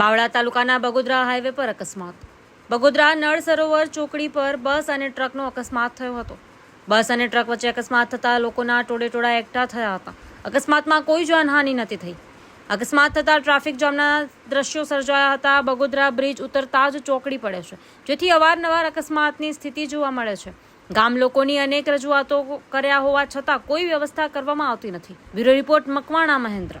બાવળા તાલુકાના બગોદરા હાઈવે પર અકસ્માત. બગોદરા નળ સરોવર ચોકડી પર બસ અને ટ્રકનો અકસ્માત થયો હતો. બસ અને ટ્રક વચ્ચે અકસ્માત થતાં લોકોના ટોળેટોળા એકઠા થયા હતા. અકસ્માતમાં કોઈ જાનહાનિ નથી થઈ. અકસ્માત થતાં ટ્રાફિક જામના દ્રશ્યો સર્જાયા હતા. બગોદરા બ્રિજ ઉતરતા જ ચોકડી પડે છે, જેથી અવારનવાર અકસ્માતની સ્થિતિ જોવા મળે છે. ગામ લોકોની અનેક રજૂઆતો કર્યા હોવા છતાં કોઈ વ્યવસ્થા કરવામાં આવતી નથી. Bureau report Makwana Mahendra.